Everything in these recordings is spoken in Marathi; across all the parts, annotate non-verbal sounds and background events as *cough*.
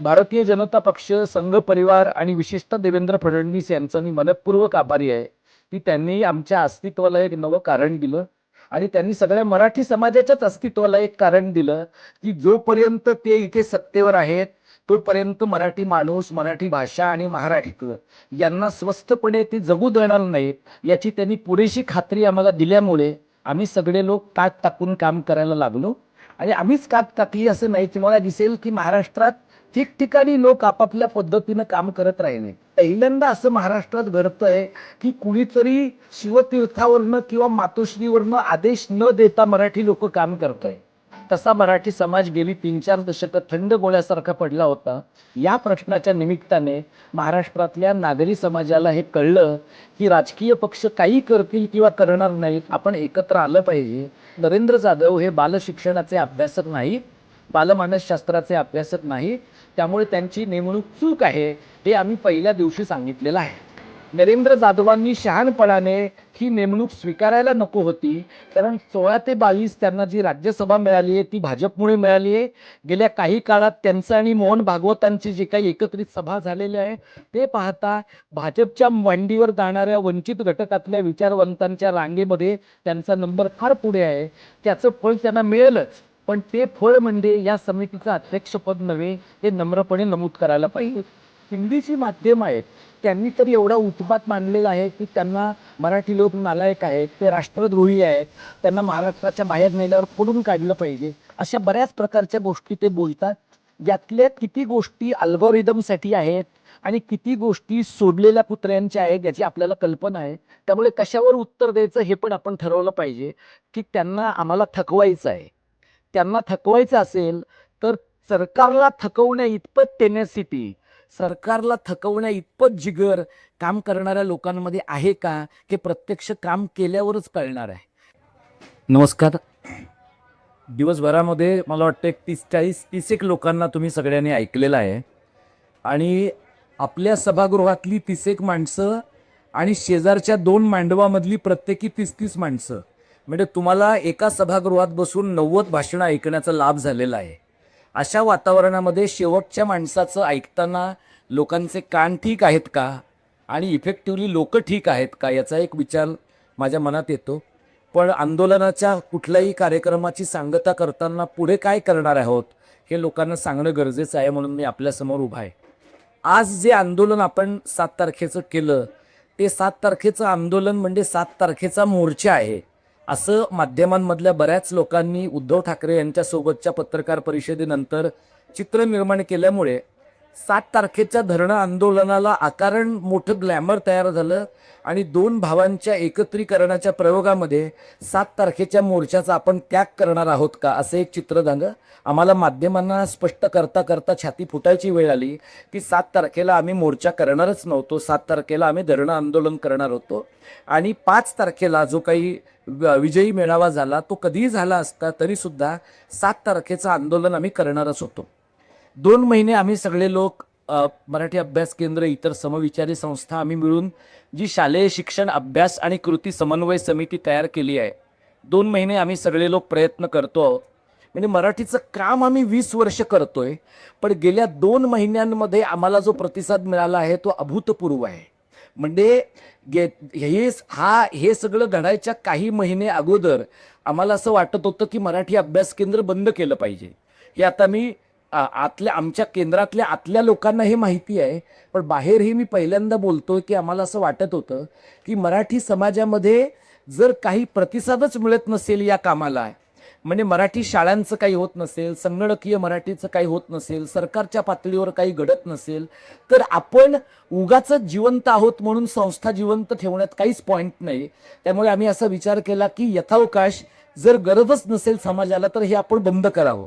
भारतीय जनता पक्ष संघ परिवार आणि विशेषतः देवेंद्र फडणवीस यांचं मी मनपूर्वक आभारी आहे. की त्यांनी आमच्या अस्तित्वाला एक नवं कारण दिलं आणि त्यांनी सगळ्या मराठी समाजाच्याच अस्तित्वाला एक कारण दिलं की जोपर्यंत ते इथे सत्तेवर आहेत तोपर्यंत मराठी माणूस मराठी भाषा आणि महाराष्ट्र यांना स्वस्थपणे ते जगू देणार नाहीत याची त्यांनी पुरेशी खात्री आम्हाला दिल्यामुळे आम्ही सगळे लोक ताक टाकून काम करायला लागलो. आणि आम्हीच कात टाकली असं नाही तुम्हाला दिसेल की महाराष्ट्रात ठिकठिकाणी लोक आपापल्या पद्धतीनं काम करत राहिले. पहिल्यांदा असं महाराष्ट्रात घडतंय की कुणीतरी शिवतीर्थावरनं किंवा मातोश्रीवरनं आदेश न देता मराठी लोक काम करतोय. तसा मराठी समाज गेली तीन चार दशक थंड गोळ्यासारखा पडला होता. या प्रश्नाच्या निमित्ताने महाराष्ट्रातल्या नागरी समाजाला हे कळलं की राजकीय पक्ष काही करतील किंवा करणार नाहीत आपण एकत्र आलं पाहिजे. नरेंद्र जाधव हे बालशिक्षणाचे अभ्यासक नाही बालमानसशास्त्राचे अभ्यासक नाही त्यामुळे त्यांची नेमणूक चूक आहे हे आम्ही पहिल्या दिवशी सांगितलेलं आहे. नरेंद्र जाधवांनी शहाणपणाने ही नेमणूक स्वीकारायला नको होती कारण सोळा ते बावीस त्यांना जी राज्यसभा मिळाली आहे ती भाजपमुळे मिळाली आहे. गेल्या काही काळात त्यांचं आणि मोहन भागवतांची जी काही एकत्रित सभा झालेली आहे ते पाहता भाजपच्या मांडीवर जाणाऱ्या वंचित घटकातल्या विचारवंतांच्या रांगेमध्ये त्यांचा नंबर फार पुढे आहे. त्याचं फळ त्यांना मिळेलच. पण ते फळ म्हणजे या समितीचं अध्यक्षपद नव्हे हे नम्रपणे नमूद करायला पाहिजे. हिंदीची माध्यम आहेत. त्यांनी तरी एवढा उत्पात मानलेला आहे की त्यांना मराठी लोक नालायक आहेत ते राष्ट्रद्रोही आहेत त्यांना महाराष्ट्राच्या बाहेर नेल्यावर फोडून काढलं पाहिजे. अशा बऱ्याच प्रकारच्या गोष्टी ते बोलतात. यातल्या किती गोष्टी अल्गोरिदमसाठी आहेत आणि किती गोष्टी सोडलेल्या कुत्र्यांच्या आहेत याची आपल्याला कल्पना आहे. त्यामुळे कशावर उत्तर द्यायचं हे पण आपण ठरवलं पाहिजे की त्यांना आम्हाला थकवायचं आहे. त्यांना थकवायचं असेल तर सरकारला थकवण्या इतपत टेनेसिटी सरकारला थकवण्या इतपत जिगर काम करणाऱ्या लोकांमध्ये आहे का हे प्रत्यक्ष काम केल्यावरच कळणार आहे? नमस्कार. दिवसभरामध्ये मला वाटतं एक तीस चाळीस तीस एक लोकांना तुम्ही सगळ्यांनी ऐकलेलं आहे. आणि आपल्या सभागृहातली तीस एक माणसं आणि शेजारच्या दोन मांडवामधली प्रत्येकी तीस तीस माणसं. म्हणजे तुम्हाला एका सभागृहात बसून नव्वद भाषणं ऐकण्याचा लाभ झालेला आहे. अशा वातावरणामध्ये शेवटच्या माणसाचं ऐकताना लोकांचे कान ठीक आहेत का? आणि इफेक्टिव्हली लोक ठीक आहेत का? याचा एक विचार माझ्या मनात येतो. पण आंदोलनाच्या कुठल्याही कार्यक्रमाची सांगता करताना पुढे काय करणार आहोत हे लोकांना सांगणं गरजेचं आहे म्हणून मी आपल्यासमोर उभा आहे. आज जे आंदोलन आपण सात तारखेचं केलं ते सात तारखेचं आंदोलन म्हणजे सात तारखेचा मोर्चा आहे. असं माध्यमांमधल्या बऱ्याच लोकांनी उद्धव ठाकरे यांच्यासोबतच्या पत्रकार परिषदेनंतर चित्र निर्माण केल्यामुळे सात तारखेच्या धरणं आंदोलनाला आकारण मोठं ग्लॅमर तयार झालं आणि दोन भावांच्या एकत्रीकरणाच्या प्रयोगामध्ये सात तारखेच्या मोर्चाचा आपण त्याग करणार आहोत का? असं एक चित्र झालं आम्हाला माध्यमांना स्पष्ट करता करता छाती फुटायची वेळ आली की सात तारखेला आम्ही मोर्चा करणारच नव्हतो. सात तारखेला आम्ही धरणं आंदोलन करणार होतो. आणि पाच तारखेला जो काही विजयी मेळावा झाला तो कधीही झाला असता तरीसुद्धा सात तारखेचं आंदोलन आम्ही करणारच होतो. दोन महिने आम्ही सगळे लोक मराठी अभ्यास केंद्र इतर समविचारी संस्था आम्ही मिळून जी शालेय शिक्षण अभ्यास आणि कृती समन्वय समिती तयार केली आहे दोन महिने आम्ही सगळे लोक प्रयत्न करतो. आहोत म्हणजे मराठीचं काम आम्ही वीस वर्ष करतोय पण गेल्या दोन महिन्यांमध्ये आम्हाला जो प्रतिसाद मिळाला आहे तो अभूतपूर्व आहे. म्हणजे गे हे हा हे सगळं घडायच्या काही महिने अगोदर आम्हाला असं वाटत होतं की मराठी अभ्यास केंद्र बंद केलं पाहिजे. हे आता मी आतल्या आमच्या केंद्रातल्या आतल्या लोकांना हे माहिती आहे पण बाहेरही मी पहिल्यांदा बोलतोय की आम्हाला असं वाटत होतं की मराठी समाजामध्ये जर काही प्रतिसादच मिळत नसेल या कामाला म्हणजे मराठी शाळांचं काही होत नसेल संगणकीय मराठीचं काही होत नसेल सरकारच्या पातळीवर काही घडत नसेल तर आपण उगाच जिवंत आहोत म्हणून संस्था जिवंत ठेवण्यात काहीच पॉईंट नाही. त्यामुळे आम्ही असा विचार केला की यथावकाश जर गरजच नसेल समाजाला तर हे आपण बंद करावं.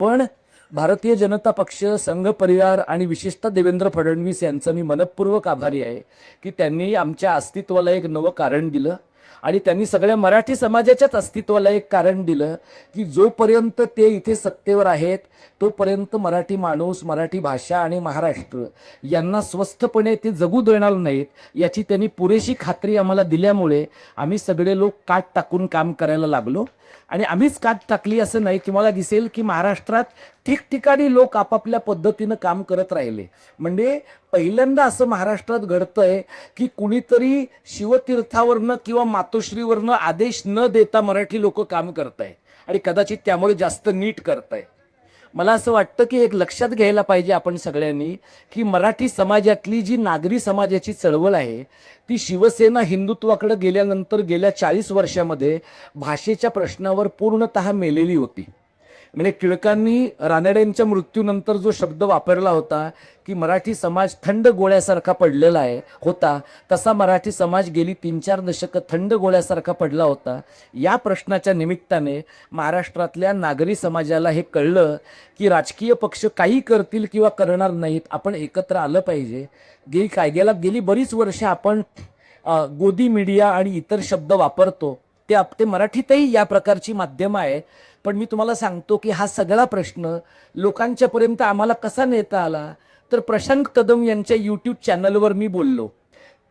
पण भारतीय जनता पक्ष संघ परिवार आणि विशेषतः देवेंद्र फडणवीस यांचं मी मनपूर्वक आभारी आहे की त्यांनी आमच्या अस्तित्वाला एक नवं कारण दिलं आणि त्यांनी सगळ्या मराठी समाजाच्याच अस्तित्वाला एक कारण दिलं की जोपर्यंत ते इथे सत्तेवर आहेत तोपर्यंत मराठी माणूस मराठी भाषा आणि महाराष्ट्र यांना स्वस्थपणे ते जगू देणार नाहीत याची त्यांनी पुरेशी खात्री आम्हाला दिल्यामुळे आम्ही सगळे लोक काट टाकून काम करायला लागलो. आणि आम्हीच कात टाकली असं नाही तुम्हाला दिसेल की महाराष्ट्रात ठिकठिकाणी लोक आपापल्या पद्धतीनं काम करत राहिले. म्हणजे पहिल्यांदा असं महाराष्ट्रात घडतंय की कुणीतरी शिवतीर्थावरनं किंवा मातोश्रीवरनं आदेश न देता मराठी लोक काम करताय आणि कदाचित त्यामुळे जास्त नीट करताय मला असं वाटतं की एक लक्षात घ्यायला पाहिजे आपण सगळ्यांनी की मराठी समाजातली जी नागरी समाजाची चळवळ आहे ती शिवसेना हिंदुत्वाकडे गेल्यानंतर गेल्या चाळीस वर्षामध्ये भाषेच्या प्रश्नावर पूर्णतः मेलेली होती. म्हणजे टिळकांनी रानड्यांच्या मृत्यूनंतर जो शब्द वापरला होता की मराठी समाज थंड गोळ्यासारखा पडलेला आहे होता तसा मराठी समाज गेली तीन चार दशकं थंड गोळ्यासारखा पडला होता. या प्रश्नाच्या निमित्ताने महाराष्ट्रातल्या नागरी समाजाला हे कळलं की राजकीय पक्ष काही करतील किंवा करणार नाहीत आपण एकत्र आलं पाहिजे. गेली काय गेला गेली बरीच वर्ष आपण गोदी मीडिया आणि इतर शब्द वापरतो. ते आप ते मराठीतही या प्रकारची माध्यमं आहे पण मी तुम्हाला सांगतो की हा सगळा प्रश्न लोकांच्यापर्यंत आम्हाला कसा नेता आला? तर प्रशांत कदम यांच्या यूट्यूब चॅनलवर मी बोललो.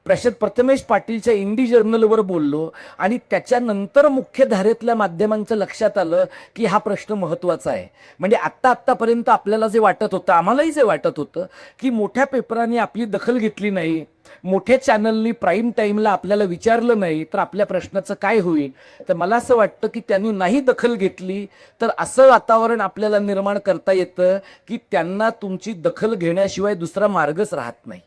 प्रशांत प्रथमेश पाटीलच्या इंडी जर्नलवर बोललो आणि त्याच्यानंतर मुख्य धारेतल्या माध्यमांचं लक्षात आलं की हा प्रश्न महत्त्वाचा आहे. म्हणजे आत्ता आत्तापर्यंत आपल्याला जे वाटत होतं आम्हालाही जे वाटत होतं की मोठ्या पेपरांनी आपली दखल घेतली नाही मोठ्या चॅनलनी प्राईम टाईमला आपल्याला विचारलं नाही तर आपल्या प्रश्नाचं काय होईल? तर मला असं वाटतं की त्यांनी नाही दखल घेतली तर असं वातावरण आपल्याला निर्माण करता येतं की त्यांना तुमची दखल घेण्याशिवाय दुसरा मार्गच राहत नाही.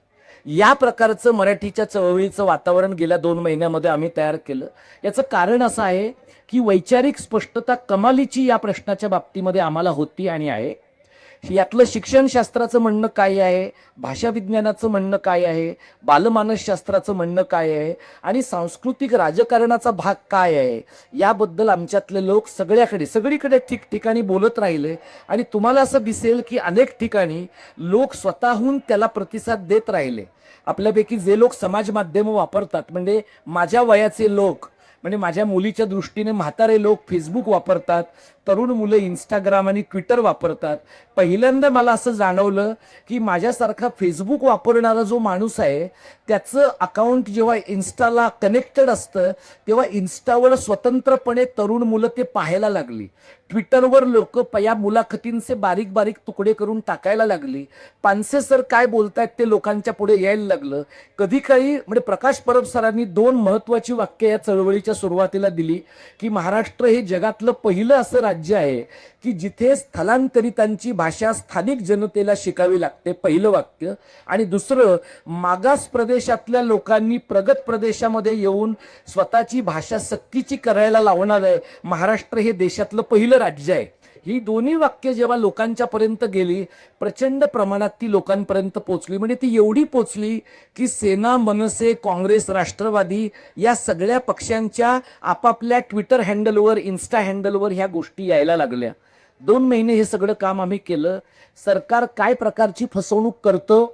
या प्रकारचं मराठीच्या चळवळीचं वातावरण गेल्या दोन महिन्यामध्ये आम्ही तयार केलं. याचं कारण असं आहे की वैचारिक स्पष्टता कमालीची या प्रश्नाच्या बाबतीमध्ये आम्हाला होती आणि आहे. यातलं शिक्षणशास्त्राचं म्हणणं काय आहे? भाषा विज्ञानाचं म्हणणं काय आहे? बालमानसशास्त्राचं म्हणणं काय आहे? आणि सांस्कृतिक राजकारणाचा भाग काय आहे? याबद्दल आमच्यातले लोक सगळ्याकडे सगळीकडे ठिकठिकाणी बोलत राहिले. आणि तुम्हाला असं दिसेल की अनेक ठिकाणी लोक स्वतःहून त्याला प्रतिसाद देत राहिले. आपल्यापैकी जे लोक समाज माध्यमं वापरतात म्हणजे माझ्या वयाचे लोक म्हणजे माझ्या मुलीच्या दृष्टीने म्हातारे लोक फेसबुक वापरतात तरुण मुलं इंस्टाग्राम आणि ट्विटर वापरतात. पहिल्यांदा मला असं जाणवलं की माझ्यासारखा फेसबुक वापरणारा जो माणूस आहे त्याचं अकाउंट जेव्हा इन्स्टाला कनेक्टेड असतं तेव्हा इन्स्टावर स्वतंत्रपणे तरुण मुलं ते पाहायला लागली. ट्विटरवर लोक या मुलाखतींचे बारीक बारीक तुकडे करून टाकायला लागली. पानसे सर काय बोलतायत ते लोकांच्या पुढे यायला लागलं. कधी काही म्हणजे प्रकाश परब सरांनी दोन महत्वाची वाक्य या चळवळीच्या सुरुवातीला दिली की महाराष्ट्र हे जगातलं पहिलं असं राज्य आहे. की जिथे स्थलांतरितांची भाषा स्थानिक जनतेला शिकावी लागते पहिलं वाक्य. आणि दुसरं मागास प्रदेशातल्या लोकांनी प्रगत प्रदेशामध्ये येऊन स्वतःची भाषा सक्तीची करायला लावणार आहे. महाराष्ट्र हे देशातलं पहिलं राज्य आहे. ही दोन्ही वाक्य जेव्हा लोकांच्या पर्यंत गेली प्रचंड प्रमाणात ती लोकांपर्यंत पोचली. म्हणजे ती एवढी पोचली की सेना मनसे काँग्रेस राष्ट्रवादी या सगळ्या पक्षांच्या आपापल्या ट्विटर हँडलवर इन्स्टा हँडलवर ह्या गोष्टी यायला लागल्या. दोन महिने हे सगळं काम आम्ही केलं. सरकार काय प्रकारची फसवणूक करतं?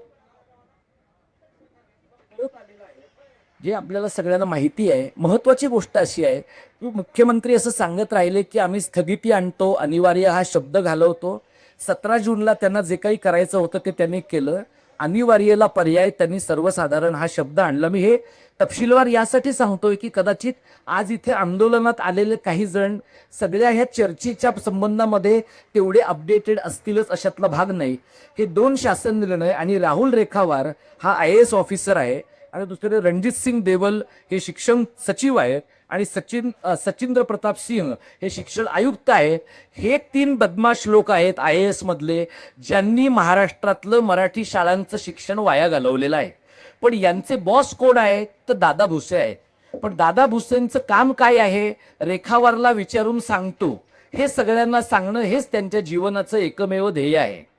जे आपल्याला सगळ्यांना माहिती आहे महत्वाची गोष्ट अशी आहे की मुख्यमंत्री असं सांगत राहिले की आम्ही स्थगिती आणतो अनिवार्य हा शब्द घालवतो. सतरा जूनला त्यांना जे काही करायचं होतं ते त्यांनी केलं. अनिवार्यला पर्याय त्यांनी सर्वसाधारण हा शब्द आणला. मी हे तपशीलवार यासाठी सांगतोय की कदाचित आज इथे आंदोलनात आलेले काही जण सगळ्या ह्या चर्चेच्या संबंधामध्ये तेवढे अपडेटेड असतीलच अशातला भाग नाही. हे दोन शासन निर्णय आणि राहुल रेखावार हा आय एस ऑफिसर आहे आणि दुसरे रणजित सिंग देवल हे शिक्षण सचिव आहेत आणि सचिन सचिंद्र प्रताप सिंह हे शिक्षण आयुक्त आहेत. हे तीन बदमाश लोक आहेत आय ए एस मधले ज्यांनी महाराष्ट्रातलं मराठी शाळांचं शिक्षण वाया घालवलेलं आहे. पण यांचे बॉस कोण आहेत तर दादा भुसे आहेत पण दादा भुसेंचं काम काय आहे? रेखावारला विचारून सांगतो. हे सगळ्यांना सांगणं हेच त्यांच्या जीवनाचं एकमेव ध्येय आहे.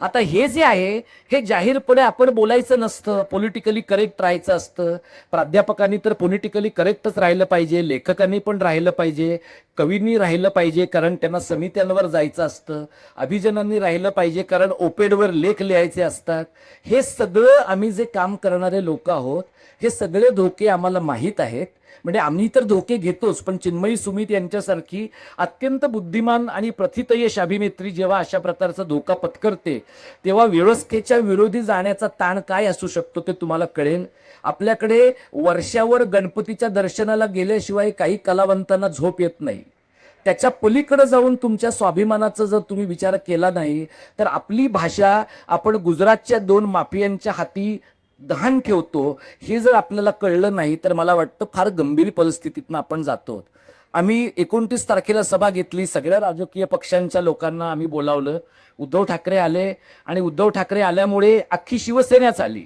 आता हे जे आहे हे जाहीरपणे आपण बोलायचं नसतं पॉलिटिकली करेक्ट राहायचं असतं. प्राध्यापकांनी तर पॉलिटिकली करेक्टच राहिलं पाहिजे लेखकांनी पण राहिलं पाहिजे कवींनी राहिलं पाहिजे कारण त्यांना समित्यांवर जायचं असतं अभिजनांनी राहिलं पाहिजे कारण ओपेडवर लेख लिहायचे असतात. हे सगळं आम्ही जे काम करणारे लोक आहोत हे सगळे धोके आम्हाला माहीत आहेत. म्हणजे आम्ही तर धोके घेतोच पण चिन्मयी सुमित यांच्यासारखी अत्यंत बुद्धिमान आणि प्रथितयश अभिनेत्री जेव्हा अशा प्रकारचा धोका पत्करते तेव्हा व्यवस्थेच्या विरोधी जाण्याचा ताण काय असू शकतो ते तुम्हाला कळेल. आपल्याकडे वर्षावर गणपतीच्या दर्शनाला गेल्याशिवाय काही कलावंतांना झोप येत नाही. त्याच्या पलीकडे जाऊन तुमच्या स्वाभिमानाचा जर तुम्ही विचार केला नाही तर आपली भाषा आपण गुजरातच्या दोन माफियांच्या हाती गहाण ठेवतो हे जर आपल्याला कळलं नाही तर मला वाटतं फार गंभीर परिस्थितीतनं आपण जातो आम्ही एकोणतीस तारखेला सभा घेतली सगळ्या राजकीय पक्षांच्या लोकांना आम्ही बोलावलं. उद्धव ठाकरे आले आणि उद्धव ठाकरे आल्यामुळे अख्खी शिवसेनाच आली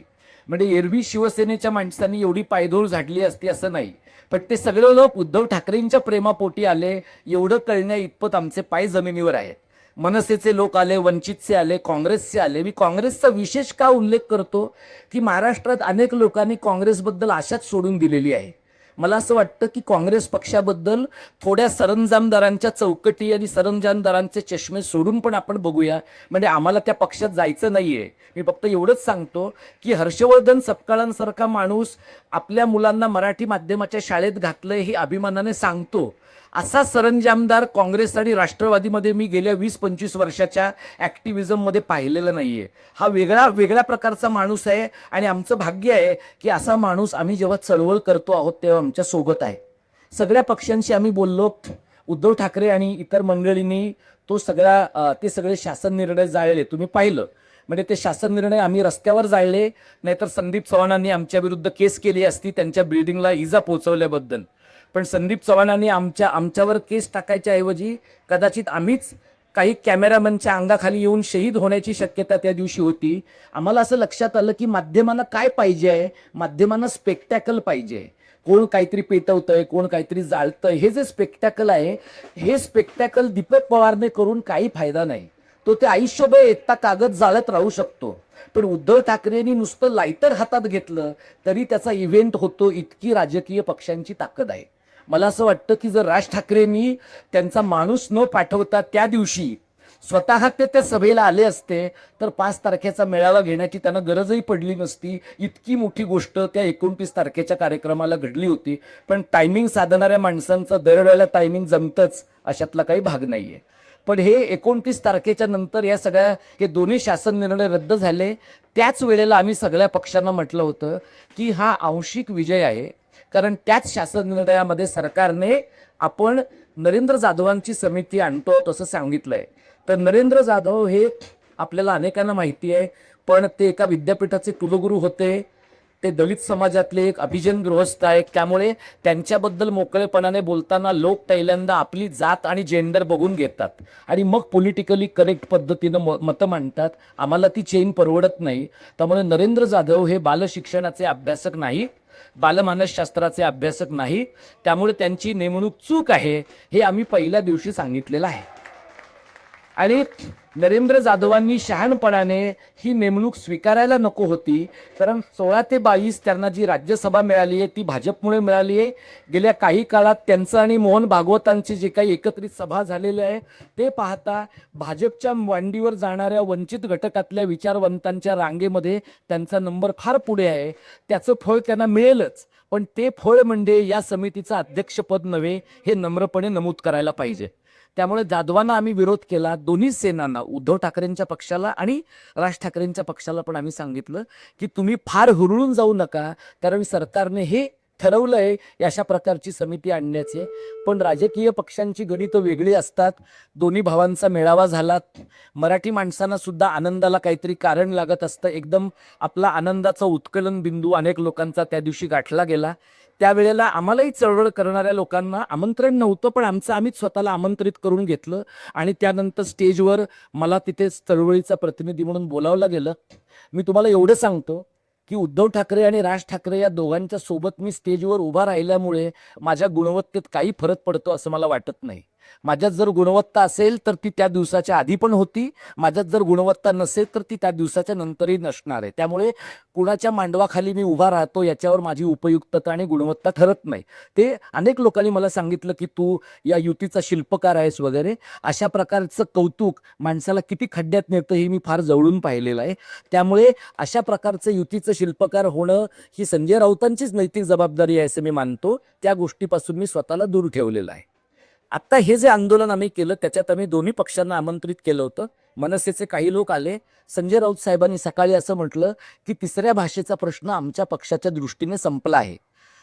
म्हणजे एरवी शिवसेनेच्या माणसांनी एवढी पायधूळ झाडली असती असं नाही. पण ते सगळे लोक उद्धव ठाकरेंच्या प्रेमापोटी आले एवढं कळण्या इतपत आमचे पाय जमिनीवर आहेत. मनसेचे लोक आले वंचितचे आले काँग्रेसचे आले. मी काँग्रेसचा विशेष का उल्लेख करतो? की महाराष्ट्रात अनेक लोकांनी काँग्रेसबद्दल आशाच सोडून दिलेली आहे. मला असं वाटतं की काँग्रेस पक्षाबद्दल थोड्या सरंजामदारांच्या चौकटी आणि सरंजामदारांचे चष्मे सोडून पण आपण बघूया. म्हणजे आम्हाला त्या पक्षात जायचं नाहीये. मी फक्त एवढंच सांगतो की हर्षवर्धन सपकाळांसारखा माणूस आपल्या मुलांना मराठी माध्यमाच्या शाळेत घातलंय हे अभिमानाने सांगतो. असा सरंजामदार काँग्रेस आणि राष्ट्रवादीमध्ये मी गेल्या वीस पंचवीस वर्षाच्या ॲक्टिव्हिझममध्ये पाहिलेला आहे हा वेगळा वेगळ्या प्रकारचा माणूस आहे आणि आमचं भाग्य आहे की असा माणूस आम्ही जेव्हा चळवळ करतो आहोत तेव्हा आमच्यासोबत आहे. सगळ्या पक्षांशी आम्ही बोललो. उद्धव ठाकरे आणि इतर मंडळींनी तो सगळा ते सगळे शासन निर्णय जाळले. तुम्ही पाहिलं. म्हणजे ते शासन निर्णय आम्ही रस्त्यावर जाळले. नाहीतर संदीप चव्हाणांनी आमच्या विरुद्ध केस केली असती त्यांच्या बिल्डिंगला इजा पोहोचवल्याबद्दल. पण संदीप चव्हाणांनी आमच्या आमच्यावर केस टाकायच्या ऐवजी कदाचित आम्हीच काही कॅमेरामॅनच्या अंगाखाली येऊन शहीद होण्याची शक्यता त्या दिवशी होती. आम्हाला असं लक्षात आलं की माध्यमांना काय पाहिजे आहे? माध्यमांना स्पेक्टॅकल पाहिजे कोण काहीतरी पेटवतंय कोण काहीतरी जाळतंय हे जे स्पेक्टॅकल आहे हे स्पेक्टॅकल दीपक पवारने करून काही फायदा नाही. तो ते आयुष्यभर एकता कागद जाळत राहू शकतो. पण उद्धव ठाकरेंनी नुसतं लायटर हातात घेतलं तरी त्याचा इव्हेंट होतो इतकी राजकीय पक्षांची ताकद आहे. मला असं वाटतं की जर राज ठाकरेंनी त्यांचा माणूस न पाठवता त्या दिवशी स्वतः ते त्या सभेला आले असते तर पाच तारखेचा मेळावा घेण्याची त्यांना गरजही पडली नसती. इतकी मोठी गोष्ट त्या एकोणतीस तारखेच्या कार्यक्रमाला घडली होती. पण टायमिंग साधणाऱ्या माणसांचं दरवेळेला टायमिंग जमतंच अशातला काही भाग नाहीये. पण हे एकोणतीस तारखेच्या नंतर या सगळ्या हे दोन्ही शासन निर्णय रद्द झाले. त्याच वेळेला आम्ही सगळ्या पक्षांना म्हटलं होतं की हा आंशिक विजय आहे. कारण त्याच शासन निर्णयामध्ये सरकारने आपण नरेंद्र जाधवांची समिती आणतो तसं सांगितलंय. तर नरेंद्र जाधव हे आपल्याला अनेकांना माहिती आहे पण ते एका विद्यापीठाचे कुलगुरू होते. ते दलित समाजातले एक अभिजन गृहस्थ आहेत. त्यामुळे त्यांच्याबद्दल मोकळेपणाने बोलताना लोक पहिल्यांदा आपली जात आणि जेंडर बघून घेतात. आणि मग पॉलिटिकली करेक्ट पद्धतीनं म मतं मांडतात. आम्हाला ती चेन परवडत नाही. त्यामुळे नरेंद्र जाधव हे बालशिक्षणाचे अभ्यासक नाही. बालमानसशास्त्राचे अभ्यासक नाही त्यामुळे त्यांची नेमणूक चूक आहे हे आम्ही पहिल्या दिवशी सांगितलेलं आहे. आणि नरेंद्र जाधवांनी शहाणपणाने ही नेमणूक स्वीकारायला नको होती. कारण सोळा ते बावीस त्यांना जी राज्यसभा मिळाली आहे ती भाजपमुळे मिळाली आहे. गेल्या काही काळात त्यांचं आणि मोहन भागवतांची जे काही एकत्रित सभा झालेली आहे ते पाहता भाजपच्या मांडीवर जाणाऱ्या वंचित घटकातल्या विचारवंतांच्या रांगेमध्ये त्यांचा नंबर फार पुढे आहे. त्याचं फळ त्यांना मिळेलच. पण ते फळ म्हणजे या समितीचं अध्यक्षपद नव्हे हे नम्रपणे नमूद करायला पाहिजे. त्यामुळे जाधवांना आम्ही विरोध केला दोन्ही सेनांना उद्धव ठाकरेंच्या पक्षाला आणि राज ठाकरेंच्या पक्षाला पण आम्ही सांगितलं की तुम्ही फार हुरळून जाऊ नका कारण सरकारने हे ठरवलंय अशा प्रकारची समिती आणण्याचे. पण राजकीय पक्षांची गणितं वेगळी असतात. दोन्ही भावांचा मेळावा झाला. मराठी माणसांना सुद्धा आनंदाला काहीतरी कारण लागत असतं. एकदम आपला आनंदाचा उत्कलन बिंदू अनेक लोकांचा त्या दिवशी गाठला गेला. त्यावेळेला आम्हालाही चळवळ करणाऱ्या लोकांना आमंत्रण नव्हतं पण आमचं आम्हीच स्वतःला आमंत्रित करून घेतलं आणि त्यानंतर स्टेजवर मला तिथे चळवळीचा प्रतिनिधी म्हणून बोलावलं गेलं. मी तुम्हाला एवढं सांगतो की उद्धव ठाकरे आणि राज ठाकरे या दोघांच्या सोबत मी स्टेजवर उभा राहिल्यामुळे माझ्या गुणवत्तेत काही फरक पडतो असं मला वाटत नाही. माझ्यात जर गुणवत्ता असेल तर ती त्या दिवसाच्या आधी पण होती. माझ्यात जर गुणवत्ता नसेल तर ती त्या दिवसाच्या नंतरही नसणार आहे. त्यामुळे कुणाच्या मांडवाखाली मी उभा राहतो याच्यावर माझी उपयुक्तता आणि गुणवत्ता ठरत नाही. ते अनेक लोकांनी मला सांगितलं की तू या युतीचा शिल्पकार आहेस वगैरे. अशा प्रकारचं कौतुक माणसाला किती खड्ड्यात नेतं हे मी फार जवळून पाहिलेलं आहे. त्यामुळे अशा प्रकारचं युतीचं शिल्पकार होणं ही संजय राऊतांचीच नैतिक जबाबदारी आहे असं मी मानतो. त्या गोष्टीपासून मी स्वतःला दूर ठेवलेलं आहे. आत्ता हे जे आंदोलन आम्ही केलं त्याच्यात आम्ही दोन्ही पक्षांना आमंत्रित केलं होतं. मनसेचे काही लोक आले. संजय राऊत साहेबांनी सकाळी असं म्हटलं की तिसऱ्या भाषेचा प्रश्न आमच्या पक्षाच्या दृष्टीने संपला आहे.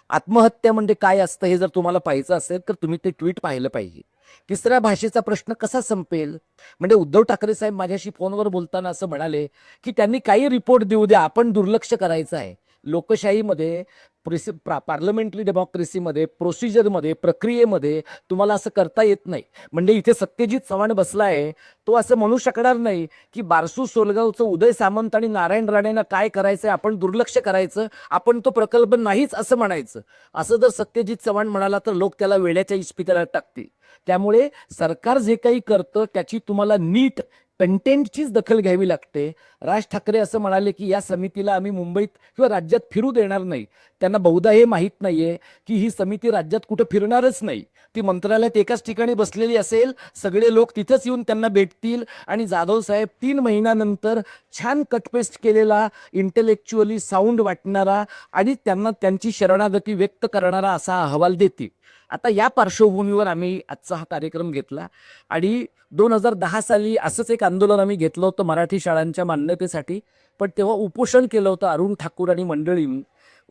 आत्महत्या म्हणजे काय असतं हे जर तुम्हाला पाहायचं असेल तर तुम्ही ते ट्विट पाहिलं पाहिजे. तिसऱ्या भाषेचा प्रश्न कसा संपेल? म्हणजे उद्धव ठाकरे साहेब माझ्याशी फोनवर बोलताना असं म्हणाले की त्यांनी काही रिपोर्ट देऊ द्या आपण दुर्लक्ष करायचं आहे. लोकशाहीमध्ये प्रेसि प्रा पार्लमेंटरी डेमोक्रेसीमध्ये प्रोसिजरमध्ये प्रक्रियेमध्ये तुम्हाला असं करता येत नाही. म्हणजे इथे सत्यजित चव्हाण बसला आहे तो असं म्हणू शकणार नाही की बारसू सोलगावचं उदय सामंत आणि नारायण राणेंना काय करायचं आपण दुर्लक्ष करायचं आपण तो प्रकल्प नाहीच असं म्हणायचं. असं जर सत्यजित चव्हाण म्हणाला तर लोक त्याला वेळेच्या इस्पितळात टाकतील. त्यामुळे सरकार जे काही करतं त्याची तुम्हाला नीट कंटेंटचीच दखल घ्यावी लागते. राज ठाकरे असं म्हणाले की या समितीला आम्ही मुंबईत किंवा राज्यात फिरू देणार नाही. त्यांना बहुधा हे माहीत नाहीये की ही समिती राज्यात कुठं फिरणारच नाही. ती मंत्रालयात एकाच ठिकाणी बसलेली असेल सगळे लोक तिथंच येऊन त्यांना भेटतील आणि जाधव साहेब तीन महिन्यानंतर छान कटपेस्ट केलेला इंटेलेक्च्युअली साऊंड वाटणारा आणि त्यांना त्यांची शरणागती व्यक्त करणारा असा अहवाल देतील. आता या पार्श्वभूमीवर आम्ही आजचा हा कार्यक्रम घेतला आणि दोन हजार दहा साली असंच एक आंदोलन आम्ही घेतलं होतं मराठी शाळांच्या मान्यतेसाठी. पण तेव्हा उपोषण केलं होतं अरुण ठाकूर आणि मंडळींनी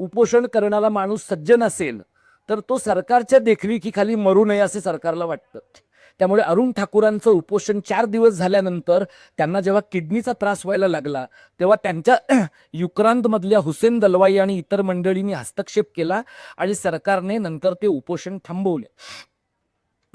उपोषण करणारा माणूस सज्जन असेल तर तो सरकारच्या देखरेखीखाली मरू नये असे सरकारला वाटतं. त्यामुळे अरुण ठाकूरांचं उपोषण चार दिवस झाल्यानंतर त्यांना जेव्हा किडनीचा त्रास व्हायला लागला तेव्हा त्यांच्या *clears throat* युक्रांतमधल्या हुसेन दलवाई आणि इतर मंडळींनी हस्तक्षेप केला आणि सरकारने नंतर ते उपोषण थांबवले.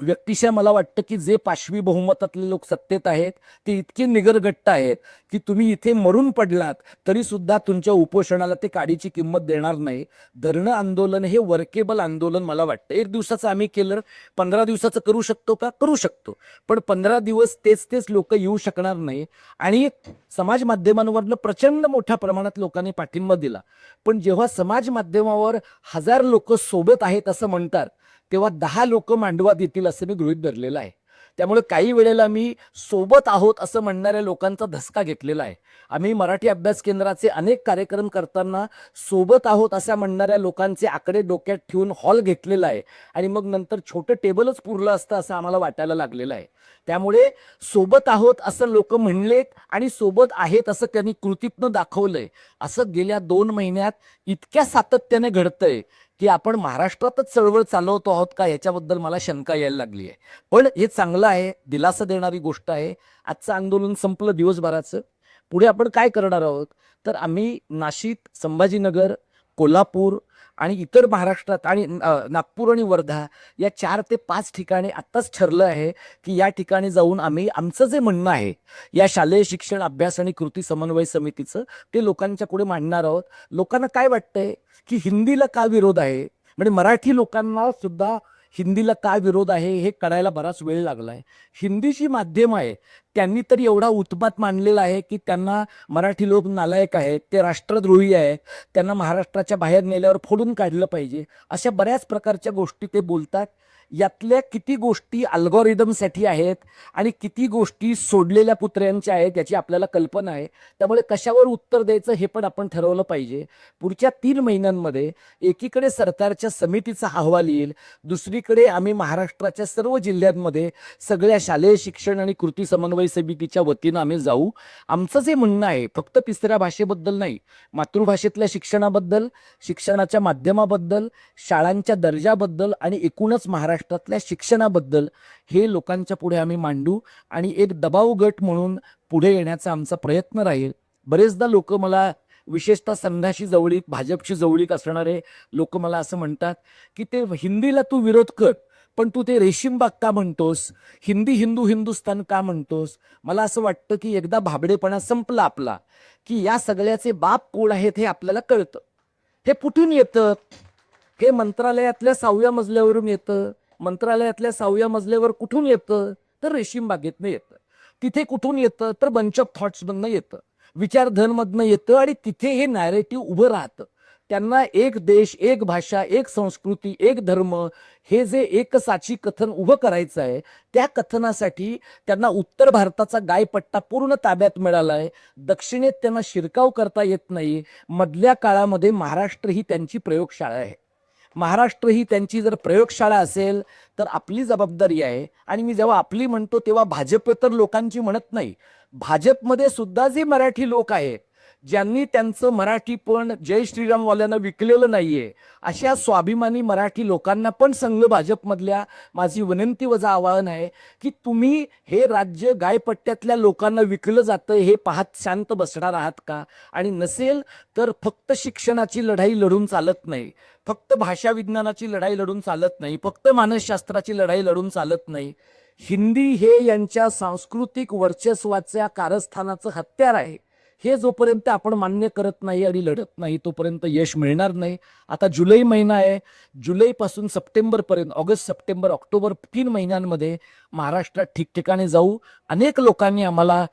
व्यक्तिशः मला वाटतं की जे पाशवी बहुमतातले लोक सत्तेत आहेत ते इतके निगरगट्ट आहेत की तुम्ही इथे मरून पडलात तरी सुद्धा तुमच्या उपोषणाला ते काडीची किंमत देणार नाही. धरणं आंदोलन हे वर्केबल आंदोलन मला वाटतं. एक दिवसाचं आम्ही केलं पंधरा दिवसाचं करू शकतो का? करू शकतो. पण पंधरा दिवस तेच तेच लोक येऊ शकणार नाही. आणि समाज माध्यमांवरनं प्रचंड मोठ्या प्रमाणात लोकांनी पाठिंबा दिला. पण जेव्हा समाज माध्यमावर हजार लोक सोबत आहेत असं म्हणतात तेव्हा दहा लोक मांडवा देतील असं मी गृहित धरलेलं आहे. त्यामुळे काही वेळेला मी सोबत आहोत असं म्हणणाऱ्या लोकांचा धसका घेतलेला आहे. आम्ही मराठी अभ्यास केंद्राचे अनेक कार्यक्रम करताना सोबत आहोत अशा म्हणणाऱ्या लोकांचे आकडे डोक्यात ठेवून हॉल घेतलेला आहे. आणि मग नंतर छोटं टेबलच पुरलं असतं असं आम्हाला वाटायला लागलेलं आहे. त्यामुळे सोबत आहोत असं लोक म्हणलेत आणि सोबत आहेत असं त्यांनी कृतीतनं दाखवलंय. असं गेल्या दोन महिन्यात इतक्या सातत्याने घडतंय. की आपण महाराष्ट्रातच चळवळ चालवतो आहोत का याच्याबद्दल मला शंका यायला लागली आहे पण हे चांगलं आहे दिलासा देणारी गोष्ट आहे. आजचं आंदोलन संपलं दिवसभराचं. पुढे आपण काय करणार आहोत? तर आम्ही नाशिक संभाजीनगर कोल्हापूर आणि इतर महाराष्ट्रात आणि नागपूर आणि वर्धा या चार ते पाच ठिकाणी आत्ताच ठरलं आहे की या ठिकाणी जाऊन आम्ही आमचं जे म्हणणं आहे या शालेय शिक्षण अभ्यास आणि कृती समन्वय समितीचं ते लोकांच्या पुढे मांडणार आहोत. लोकांना काय वाटतंय की हिंदीला का विरोध आहे? म्हणजे मराठी लोकांना सुद्धा हिंदीला का विरोध आहे हे कळायला बराच वेळ लागला आहे हिंदीची माध्यम आहे. त्यांनी तर एवढा उत्पात मानलेला आहे की त्यांना मराठी लोक नालायक आहेत ते राष्ट्रद्रोही आहेत त्यांना महाराष्ट्राच्या बाहेर नेल्यावर फोडून काढलं पाहिजे अशा बऱ्याच प्रकारच्या गोष्टी ते बोलतात. यातल्या किती गोष्टी अल्गोरिदमसाठी आहेत आणि किती गोष्टी सोडलेल्या पुत्र्यांच्या आहेत याची आपल्याला कल्पना आहे. त्यामुळे कशावर उत्तर द्यायचं हे पण आपण ठरवलं पाहिजे. पुढच्या तीन महिन्यांमध्ये एकीकडे सरकारच्या समितीचा अहवाल येईल दुसरीकडे आम्ही महाराष्ट्राच्या सर्व जिल्ह्यांमध्ये सगळ्या शालेय शिक्षण आणि कृती समन्वय समितीच्या वतीनं आम्ही जाऊ. आमचं जे म्हणणं आहे फक्त तिसऱ्या भाषेबद्दल नाही मातृभाषेतल्या शिक्षणाबद्दल शिक्षणाच्या माध्यमाबद्दल शाळांच्या दर्जाबद्दल आणि एकूणच महाराष्ट्र महाराष्ट्रातल्या शिक्षणाबद्दल हे लोकांच्या पुढे आम्ही मांडू आणि एक दबाव गट म्हणून पुढे येण्याचा आमचा प्रयत्न राहील. बरेचदा लोक मला विशेषतः संघाशी जवळीक भाजपशी जवळीक असणारे लोक मला असं म्हणतात की ते हिंदीला तू विरोध कर पण तू ते रेशीमबाग का म्हणतोस? हिंदी हिंदू हिंदुस्तान का म्हणतोस? मला असं वाटतं की एकदा भाबडेपणा संपला आपला की या सगळ्याचे बाप कोण आहेत हे आपल्याला कळतं. हे कुठून येतं? हे मंत्रालयातल्या सहाव्या मजल्यावरून येतं? मंत्रालयातल्या सहाव्या मजल्यावर कुठून येतं? तर रेशीम बागेतनं येतं. तिथे कुठून येतं? तर बंच ऑफ थॉट्समधनं येतं. विचारधनमधनं येतं आणि तिथे हे नॅरेटिव्ह उभं राहतं. त्यांना एक देश एक भाषा एक संस्कृती एक धर्म हे जे एक साची कथन उभं करायचं आहे त्या कथनासाठी त्यांना उत्तर भारताचा गायपट्टा पूर्ण ताब्यात मिळाला आहे दक्षिणेत त्यांना शिरकाव करता येत नाही. मधल्या काळामध्ये महाराष्ट्र ही त्यांची प्रयोगशाळा आहे. महाराष्ट्र ही त्यांची जर प्रयोगशाळा असेल तर आपली जबाबदारी आहे. आणि मी जेव्हा आपली म्हणतो तेव्हा भाजप तर लोकांची म्हणत नाही. भाजपमध्ये सुद्धा जे मराठी लोक आहेत ज्यांनी त्यांचं मराठी पण जय श्रीरामवाल्यांना विकलेलं नाहीये अशा स्वाभिमानी मराठी लोकांना पण संघ भाजपमधल्या माझी विनंती वजा आवाहन आहे की तुम्ही हे राज्य गायपट्ट्यातल्या लोकांना विकलं जातं हे पाहत शांत बसणार आहात का? आणि नसेल तर फक्त शिक्षणाची लढाई लढून चालत नाही फक्त भाषा विज्ञानाची लढाई लढून चालत नाही फक्त मानसशास्त्राची लढाई लढून चालत नाही हिंदी हे यांच्या सांस्कृतिक वर्चस्वाच्या कारस्थानाचं हत्यार आहे. हे जोपर्यंत आपण मान्य करत नाही आणि लढत नाही तोपर्यंत यश मिळणार नाही. आता जुलै महिना आहे. जुलैपासून सप्टेंबरपर्यंत ऑगस्ट सप्टेंबर ऑक्टोबर तीन महिन्यांमध्ये महाराष्ट्रात ठिकठिकाणी जाऊ. अनेक लोकांनी आम्हाला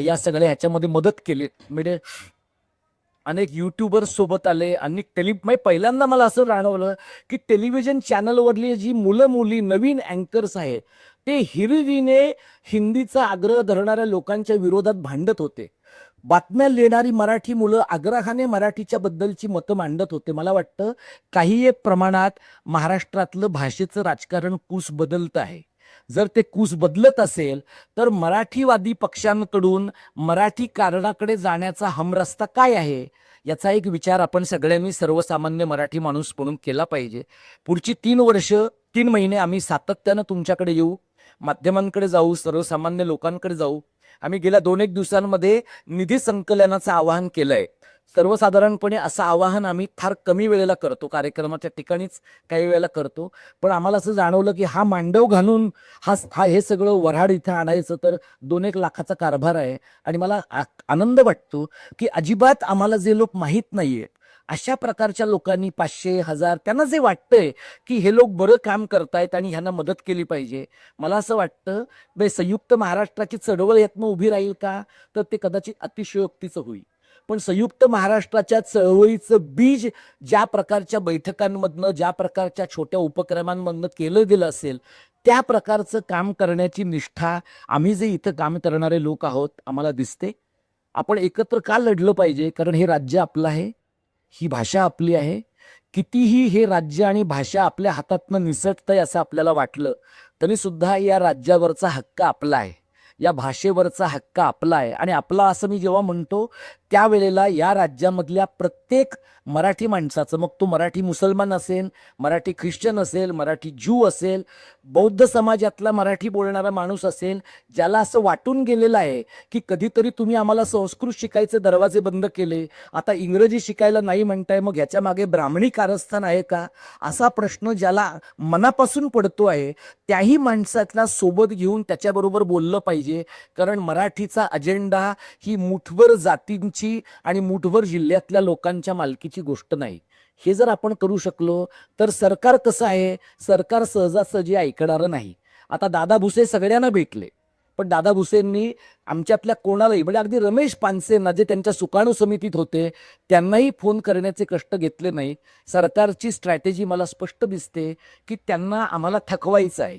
या सगळ्या ह्याच्यामध्ये मदत केली. म्हणजे अनेक युट्यूबर्स सोबत आले अनेक टेलि म्हणजे पहिल्यांदा मला असं जाणवलं की टेलिव्हिजन चॅनलवरली जी मुलं मुली नवीन अँकर्स आहेत ते हिरवीने हिंदीचा आग्रह धरणाऱ्या लोकांच्या विरोधात भांडत होते. बातम्या लिहिणारी मराठी मुलं आग्रहाने मराठीच्या बद्दलची मतं मांडत होते. मला वाटतं काही एक प्रमाणात महाराष्ट्रातलं भाषेचं राजकारण कूस बदलत आहे. जर ते कूस बदलत असेल तर मराठीवादी पक्षांकडून मराठी कारणाकडे जाण्याचा हमरस्ता काय आहे? याचा एक विचार आपण सगळ्यांनी सर्वसामान्य मराठी माणूस म्हणून केला पाहिजे. पुढची तीन वर्ष तीन महिने आम्ही सातत्यानं तुमच्याकडे येऊ माध्यमांकडे जाऊ सर्वसामान्य लोकांकडे जाऊ आम्ही गेल्या दोन एक दिवसांमध्ये निधी संकलनाचं आवाहन केलंय. सर्वसाधारणपणे असं आवाहन आम्ही फार कमी वेळेला करतो कार्यक्रमाच्या ठिकाणीच काही वेळेला करतो. पण आम्हाला असं जाणवलं की हा मांडव घालून हा हा हे सगळं वऱ्हाड इथं आणायचं तर दोन एक लाखाचा कारभार आहे. आणि मला आ- आनंद वाटतो की अजिबात आम्हाला जे लोक माहीत नाहीये अशा प्रकारच्या लोकांनी पाचशे हजार त्यांना जे वाटतंय की हे लोक बरं काम करतायत आणि ह्यांना मदत केली पाहिजे. मला असं वाटतं बे संयुक्त महाराष्ट्राची चळवळ यातनं उभी राहील का? तर ते कदाचित अतिशयोक्तीचं होईल. पण संयुक्त महाराष्ट्राच्या चळवळीचं बीज ज्या प्रकारच्या बैठकांमधनं ज्या प्रकारच्या छोट्या उपक्रमांमधनं केलं गेलं असेल त्या प्रकारचं काम करण्याची निष्ठा आम्ही जे इथं काम करणारे लोक आहोत आम्हाला दिसते. आपण एकत्र का लढलं पाहिजे? कारण हे राज्य आपलं आहे. ही भाषा आपली आहे. कितीही हे राज्य आणि भाषा आपल्या हातातनं निसटतंय असं आपल्याला वाटलं तरी सुद्धा या राज्यावरचा हक्क आपला आहे. या भाषेवरचा हक्क आपला आहे. आणि आपला असं मी जेव्हा म्हणतो त्यावेळेला या राज्यामधल्या प्रत्येक मराठी माणसाचं. मग तो मराठी मुसलमान असेल मराठी ख्रिश्चन असेल मराठी ज्यू असेल बौद्ध समाजातला मराठी बोलणारा माणूस असेल ज्याला असं वाटून गेलेलं आहे की कधीतरी तुम्ही आम्हाला संस्कृत शिकायचे दरवाजे बंद केले. आता इंग्रजी शिकायला नाही म्हणताय मग ह्याच्या मागे ब्राह्मणी कारस्थान आहे का? असा प्रश्न ज्याला मनापासून पडतो आहे त्याही माणसातला सोबत घेऊन त्याच्याबरोबर बोललं पाहिजे. कारण मराठीचा अजेंडा ही मुठभर जातींची आणि मुठभर जिल्ह्यातल्या लोकांच्या मालकीची गोष्ट नाही. हे जर आपण करू शकलो तर सरकार कसं आहे? सरकार सहजासहजी ऐकणारं नाही. आता दादा भुसे सगळ्यांना भेटले. पण दादा भुसेंनी आमच्यातल्या कोणालाही म्हणजे अगदी रमेश पानसेंना जे त्यांच्या सुकाणू समितीत होते त्यांनाही फोन करण्याचे कष्ट घेतले नाही. सरकारची स्ट्रॅटेजी मला स्पष्ट दिसते की त्यांना आम्हाला थकवायचं आहे.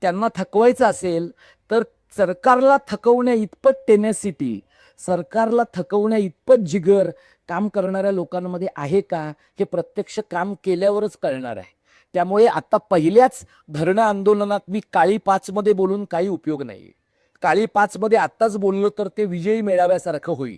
त्यांना थकवायचं असेल तर सरकारला थकवण्या इतपत टेनेसिटी सरकारला थकवण्या इतपत जिगर काम करणाऱ्या लोकांमध्ये आहे का? हे प्रत्यक्ष काम केल्यावरच कळणार आहे. त्यामुळे आता पहिल्याच धरणं आंदोलनात मी काळी पाचमध्ये बोलून काही उपयोग नाही. काळी पाचमध्ये आत्ताच बोललो तर ते विजयी मेळाव्यासारखं होईल.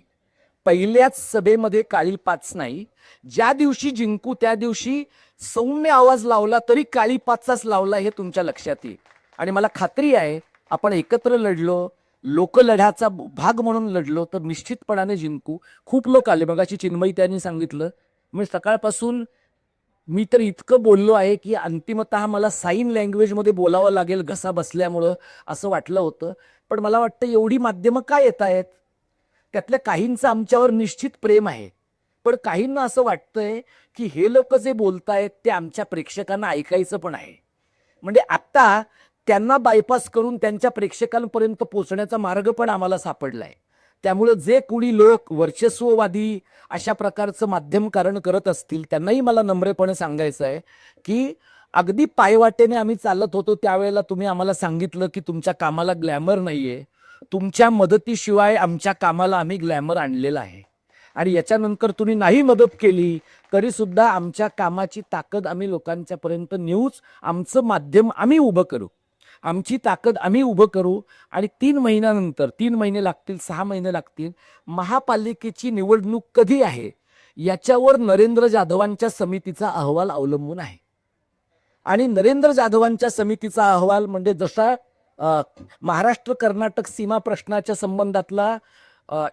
पहिल्याच सभेमध्ये काळी पाच नाही. ज्या दिवशी जिंकू त्या दिवशी सौम्य आवाज लावला तरी काळी पाचचाच लावला हे तुमच्या लक्षात येईल. आणि मला खात्री आहे आपण एकत्र लढलो लोकलढ्याचा भाग म्हणून लढलो तर निश्चितपणाने जिंकू. खूप लोक आले. मगाशी चिन्मयी त्यांनी सांगितलं. मी सकाळपासून मी तर इतकं बोललो आहे की अंतिमत मला साईन लँग्वेजमध्ये बोलावं लागेल घसा बसल्यामुळं असं वाटलं होतं. पण मला वाटतं एवढी माध्यमं काय येत आहेत? त्यातल्या काहींचं आमच्यावर निश्चित प्रेम आहे. पण काहींना असं वाटतंय की हे लोक जे बोलतायत ते आमच्या प्रेक्षकांना ऐकायचं पण आहे. म्हणजे आत्ता त्यांना बायपास करून त्यांच्या प्रेक्षकांपर्यंत पोचण्याचा मार्ग पण आम्हाला सापडला आहे त्यामुळं जे कुणी लोक वर्चस्ववादी अशा प्रकारचं माध्यम कारण करत असतील त्यांनाही मला नम्रपणे सांगायचं आहे की अगदी पायवाटेने आम्ही चालत होतो त्यावेळेला तुम्ही आम्हाला सांगितलं की तुमच्या कामाला ग्लॅमर नाहीये. तुमच्या मदतीशिवाय आमच्या कामाला आम्ही ग्लॅमर आणलेला आहे. आणि याच्यानंतर तुम्ही नाही मदत केली तरी सुद्धा आमच्या कामाची ताकद आम्ही लोकांच्या पर्यंत नेऊच आमचं माध्यम आम्ही उभं करू. आमची ताकद आम्ही उभं करू आणि तीन महिन्यानंतर तीन महिने लागतील सहा महिने लागतील महापालिकेची निवडणूक कधी आहे? याच्यावर नरेंद्र जाधवांच्या समितीचा अहवाल अवलंबून आहे. आणि नरेंद्र जाधवांच्या समितीचा अहवाल म्हणजे जसा महाराष्ट्र कर्नाटक सीमा प्रश्नाच्या संबंधातला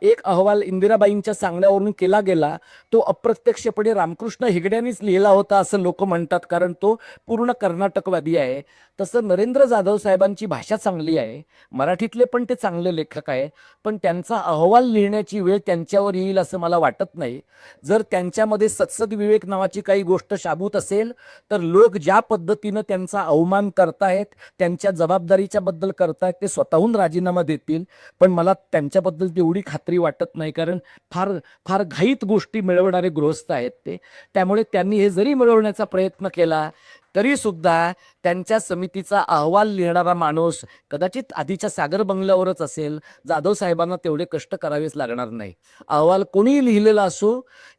एक अहवाल इंदिराबाईंच्या सांगण्यावरून केला गेला तो अप्रत्यक्षपणे रामकृष्ण हेगड्यांनीच लिहिला होता असं लोक म्हणतात कारण तो पूर्ण कर्नाटकवादी आहे. तसं नरेंद्र जाधव साहेबांची भाषा चांगली आहे मराठीतले पण ते चांगले लेखक आहे पण त्यांचा अहवाल लिहिण्याची वेळ त्यांच्यावर येईल असं मला वाटत नाही. जर त्यांच्यामध्ये सत्सद विवेक नावाची काही गोष्ट शाबूत असेल तर लोक ज्या पद्धतीनं त्यांचा अवमान करतायत त्यांच्या जबाबदारीच्या बद्दल करतायत ते स्वतःहून राजीनामा देतील पण मला त्यांच्याबद्दल तेवढी खात्री वाटत नाही कारण फार फार घाईत गोष्टी मिळवणारे गृहस्थ आहेत ते. त्यामुळे त्यांनी हे जरी मिळवण्याचा प्रयत्न केला तरी सुद्धा त्यांच्या समितीचा अहवाल लिहिणारा माणूस कदाचित आधीच्या सागर बंगल्यावरच असेल. जाधव साहेबांना तेवढे कष्ट करावेच लागणार नाही. अहवाल कोणीही लिहिलेला असो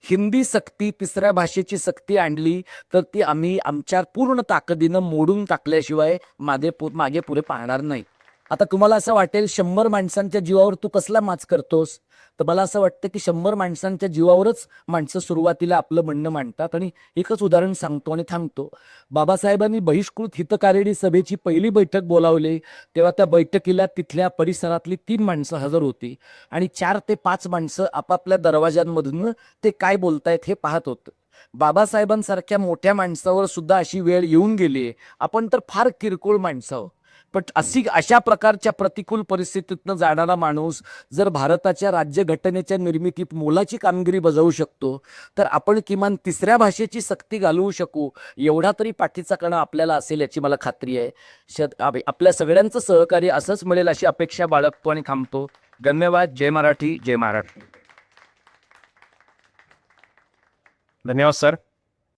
हिंदी सक्ती तिसऱ्या भाषेची सक्ती आणली तर ती आम्ही आमच्या पूर्ण ताकदीनं मोडून टाकल्याशिवाय मागे पु मागे पुढे पाहणार नाही. आता तुम्हाला असं वाटेल शंभर माणसांच्या जीवावर तू कसला माच करतोस? तर मला असं वाटतं की शंभर माणसांच्या जीवावरच माणसं सुरुवातीला आपलं म्हणणं मांडतात. आणि एकच उदाहरण सांगतो आणि थांबतो. बाबासाहेबांनी बहिष्कृत हितकारिणी सभेची पहिली बैठक बोलावली. तेव्हा त्या बैठकीला तिथल्या परिसरातली तीन माणसं हजर होती. आणि चार ते पाच माणसं आपापल्या दरवाजांमधून ते काय बोलतायत हे पाहत होतं. बाबासाहेबांसारख्या मोठ्या माणसावर सुद्धा अशी वेळ येऊन गेली आपण तर फार किरकोळ माणसं आहोत. पण अशी अशा प्रकारच्या प्रतिकूल परिस्थितीतनं जाणारा माणूस जर भारताच्या राज्यघटनेच्या निर्मितीत मोलाची कामगिरी बजावू शकतो तर आपण किमान तिसऱ्या भाषेची सक्ती घालवू शकू. एवढा तरी पाठीचा कणा आपल्याला असेल याची मला खात्री आहे. शत आपल्या सगळ्यांचं सहकार्य असंच मिळेल अशी अपेक्षा बाळगतो आणि थांबतो. धन्यवाद. जय मराठी जय महाराष्ट्र. धन्यवाद सर.